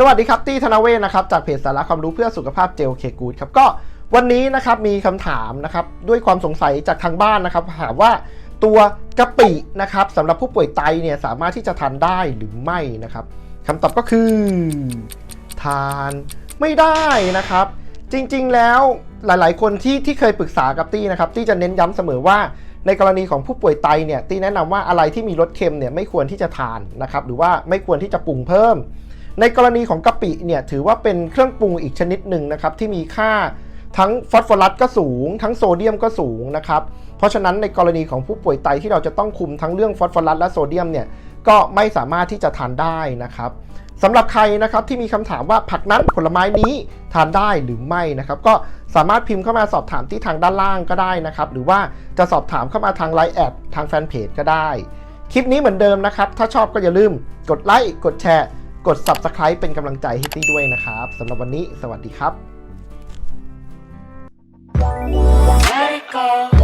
สวัสดีครับตี้ธนเวศนะครับจากเพจสาระความรู้เพื่อสุขภาพเจลเคกูดครับก็วันนี้นะครับมีคำถามนะครับด้วยความสงสัยจากทางบ้านนะครับถามว่าตัวกะปินะครับสำหรับผู้ป่วยไตเนี่ยสามารถที่จะทานได้หรือไม่นะครับคำตอบก็คือ ทานไม่ได้นะครับ จริงๆแล้วหลายๆ คนที่ที่เคยปรึกษากับตี้นะครับตี้จะเน้นย้ำเสมอว่าในกรณีของผู้ป่วยไตเนี่ยตี้แนะนำว่าอะไรที่มีรสเค็มเนี่ยไม่ควรที่จะทานนะครับหรือว่าไม่ควรที่จะปรุงเพิ่ม ในกรณีของกะปิเนี่ยถือว่าเป็นเครื่องปรุงอีกชนิดหนึ่งนะครับที่มีค่าทั้งฟอสฟอรัสก็สูง ทั้งโซเดียมก็สูงนะครับเพราะฉะนั้นในกรณีของผู้ป่วยไตที่เราจะต้องคุมทั้งเรื่องฟอสฟอรัสและโซเดียมเนี่ยก็ไม่สามารถที่จะทานได้นะครับสำหรับใครนะครับที่มีคำถามว่าผักนั้นผลไม้นี้ทานได้หรือไม่นะครับก็สามารถพิมพ์เข้ามาสอบถามที่ทางด้านล่างก็ได้นะครับหรือว่าจะสอบถามเข้ามาทางไลน์แอดทางแฟนเพจก็ได้ คลิปนี้เหมือนเดิมนะครับถ้าชอบก็อย่าลืมกดไลค์กดแชร์ กด Subscribe เป็นกำลังใจให้ตี้ด้วยนะครับสำหรับวันนี้สวัสดีครับ Let it go.